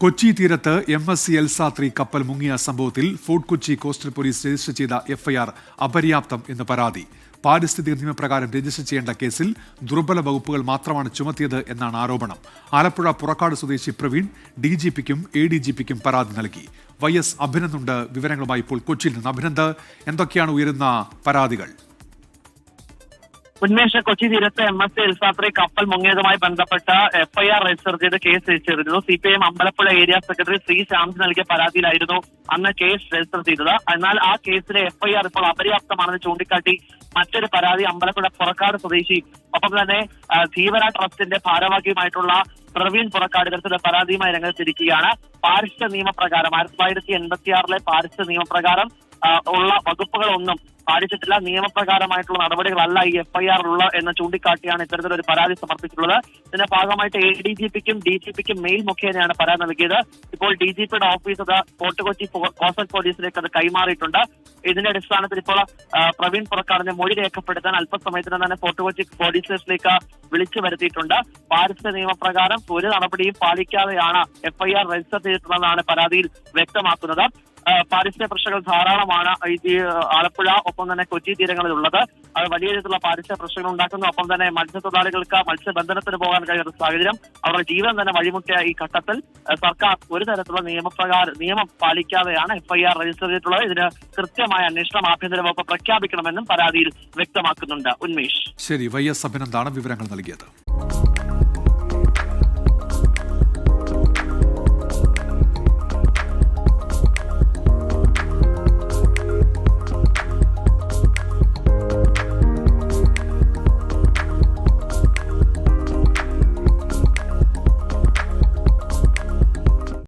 കൊച്ചി തീരത്ത് M S C എൽസാത്രി കപ്പൽ മുങ്ങിയ സംഭവത്തിൽ Fort Kochi coastal police register ചെയ്ത എഫ്ഐആർ അപര്യാപ്തം എന്ന് പരാതി. പാരിസ്ഥിതിക നിയമപ്രകാരം രജിസ്റ്റർ ചെയ്യേണ്ട കേസിൽ ദുർബല വകുപ്പുകൾ മാത്രമാണ് ചുമത്തിയത് എന്നാണ് ആരോപണം. ആലപ്പുഴ പുറക്കാട് സ്വദേശി പ്രവീൺ ഡി ജി പിക്കും എ ഡി ജി പിക്കും പരാതി നൽകി. വൈ എസ് അഭിനന്ദുണ്ട് വിവരങ്ങളുമായി ഇപ്പോൾ കൊച്ചിയിൽ നിന്ന്. അഭിനന്ദ് എന്തൊക്കെയാണ് ഉയരുന്ന പരാതികൾ? ഉന്മേഷ കൊച്ചി തീരത്ത് എം എസ് എൽസാത്രി കപ്പൽ മുങ്ങിയതുമായി ബന്ധപ്പെട്ട എഫ്ഐആർ രജിസ്റ്റർ ചെയ്ത് case register C P I M Ambalappuzha area secretary Shri Shyams നൽകിയ പരാതിയിലായിരുന്നു അന്ന് കേസ് രജിസ്റ്റർ ചെയ്തത്. എന്നാൽ ആ കേസിലെ എഫ്ഐആർ ഇപ്പോൾ അപര്യാപ്തമാണെന്ന് ചൂണ്ടിക്കാട്ടി മറ്റൊരു പരാതി അമ്പലപ്പുഴ പുറക്കാട് സ്വദേശി ഒപ്പം തന്നെ ധീവര ട്രസ്റ്റിന്റെ ഭാരവാഹിയുമായിട്ടുള്ള പ്രവീൺ പുറക്കാട് ഇത്തരത്തിലെ പരാതിയുമായി രംഗത്തിരിക്കുകയാണ് പാരിസ്ഥിതിക നിയമപ്രകാരം ആയിരത്തി തൊള്ളായിരത്തി എൺപത്തി ആറിലെ പാരിസ്ഥിതിക നിയമപ്രകാരം ഉള്ള വകുപ്പുകളൊന്നും പാലിച്ചിട്ടില്ല. നിയമപ്രകാരമായിട്ടുള്ള നടപടികളല്ല ഈ എഫ്ഐആർ ഉള്ള എന്ന് ചൂണ്ടിക്കാട്ടിയാണ് ഇത്തരത്തിലൊരു പരാതി സമർപ്പിച്ചിട്ടുള്ളത്. ഇതിന്റെ ഭാഗമായിട്ട് എ ഡി ജി പിക്കും ഡി ജി പിക്കും മെയിൽ മുഖേനയാണ് പരാതി നൽകിയത്. ഇപ്പോൾ ഡി ജി പിയുടെ ഓഫീസ് അത് ഫോർട്ട് കൊച്ചി പോലീസിലേക്ക് അത് കൈമാറിയിട്ടുണ്ട്. ഇതിന്റെ അടിസ്ഥാനത്തിൽ ഇപ്പോൾ പ്രവീൺ പുറക്കാടിനെ മൊഴി രേഖപ്പെടുത്താൻ അല്പസമയത്തിന് തന്നെ ഫോർട്ട് കൊച്ചി പോലീസ് സ്റ്റേഷനിലേക്ക് വിളിച്ചു വരുത്തിയിട്ടുണ്ട്. പാരിസ്ഥിതിക നിയമപ്രകാരം ഒരു നടപടിയും പാലിക്കാതെയാണ് എഫ്ഐആർ രജിസ്റ്റർ ചെയ്തിട്ടുള്ളതെന്നാണ് പരാതിയിൽ വ്യക്തമാക്കുന്നത്. പാരിസ്ഥിതിക പ്രശ്നങ്ങൾ ധാരാളമാണ്. ഈ ആലപ്പുഴ ഒപ്പം തന്നെ കൊച്ചി തീരങ്ങളിലുള്ളത്. അത് വലിയ രീതിയിലുള്ള പാരിസ്ഥിതിക പ്രശ്നങ്ങൾ ഉണ്ടാക്കുന്നു. ഒപ്പം തന്നെ മത്സ്യത്തൊഴിലാളികൾക്ക് മത്സ്യബന്ധനത്തിന് പോകാൻ കഴിയുന്ന സാഹചര്യം അവരുടെ ജീവൻ തന്നെ വഴിമുട്ടിയ ഈ ഘട്ടത്തിൽ സർക്കാർ ഒരു തരത്തിലുള്ള നിയമപ്രകാരം നിയമം പാലിക്കാതെയാണ് എഫ്ഐആർ രജിസ്റ്റർ ചെയ്തിട്ടുള്ളത്. ഇതിന് കൃത്യമായ അന്വേഷണം ആഭ്യന്തര വകുപ്പ് പ്രഖ്യാപിക്കണമെന്നും പരാതിയിൽ വ്യക്തമാക്കുന്നുണ്ട്. ഉന്മേഷ്. ശരി വൈ എസ് അഭിനന്ദാണ് വിവരങ്ങൾ നൽകിയത്.